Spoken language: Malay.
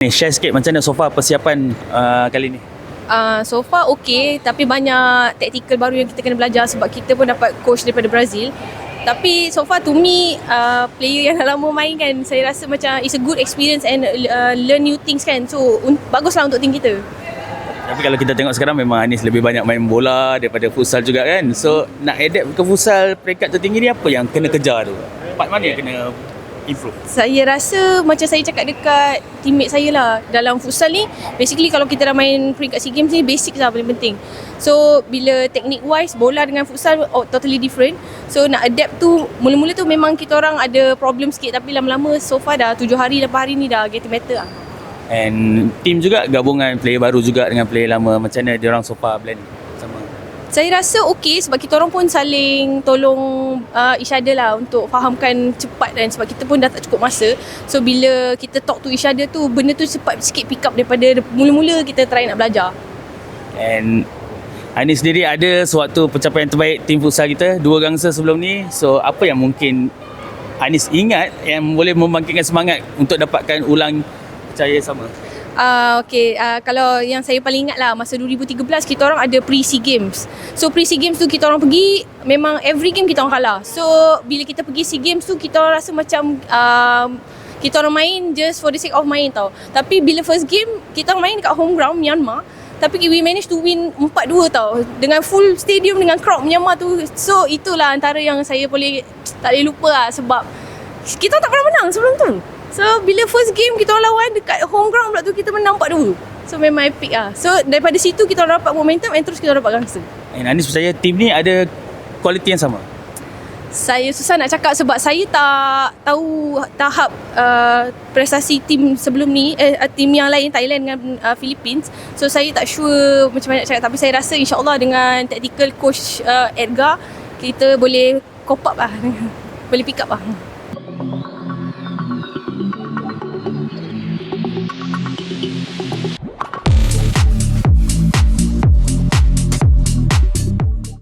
Ni share sikit macam mana so far persiapan uh, kali ni. Uh, so far okay tapi banyak tactical baru yang kita kena belajar sebab kita pun dapat coach daripada Brazil tapi so far to me uh, player yang dah lama main kan saya rasa macam it's a good experience and uh, learn new things kan so un- baguslah untuk tim kita Tapi kalau kita tengok sekarang memang Anis lebih banyak main bola daripada futsal juga kan. So nak adapt ke futsal peringkat tertinggi ni apa yang kena kejar tu? Part mana yang kena improve? saya rasa macam saya cakap dekat teammate saya lah dalam futsal ni basically kalau kita dah main peringkat SEA Games ni basic lah paling penting so bila technique wise bola dengan futsal oh, totally different so nak adapt tu mula-mula tu memang kita orang ada problem sikit tapi lama-lama so far dah 7 hari 8 hari ni dah getting better lah And team juga gabungan player baru juga dengan player lama. Macam mana dia orang so far blend? Saya rasa okey sebab kita orang pun saling tolong uh, each other lah untuk fahamkan cepat dan sebab kita pun dah tak cukup masa. So bila kita talk to each other tu benda tu cepat sikit pick up daripada mula-mula kita try nak belajar. And Anis sendiri ada suatu pencapaian terbaik tim futsal kita dua gangsa sebelum ni. So apa yang mungkin Anis ingat yang boleh membangkitkan semangat untuk dapatkan ulang percaya sama? Uh, okay, uh, kalau yang saya paling ingat lah masa 2013 kita orang ada pre-SEA Games. So pre-SEA Games tu kita orang pergi memang every game kita orang kalah. So bila kita pergi SEA Games tu kita orang rasa macam uh, kita orang main just for the sake of main tau. Tapi bila first game kita orang main dekat home ground Myanmar tapi we managed to win 4-2 tau dengan full stadium dengan crowd Myanmar tu. So itulah antara yang saya boleh tak boleh lupa lah sebab kita tak pernah menang sebelum tu. So bila first game kita orang lawan dekat home ground pula tu kita menang 4-2. So memang epic lah. So daripada situ kita orang dapat momentum and terus kita orang dapat gangster. And Anis percaya tim ni ada kualiti yang sama? Saya susah nak cakap sebab saya tak tahu tahap uh, prestasi tim sebelum ni eh uh, tim yang lain Thailand dengan uh, Philippines. So saya tak sure macam mana nak cakap tapi saya rasa insya-Allah dengan tactical coach uh, Edgar kita boleh cope up lah. boleh pick up lah.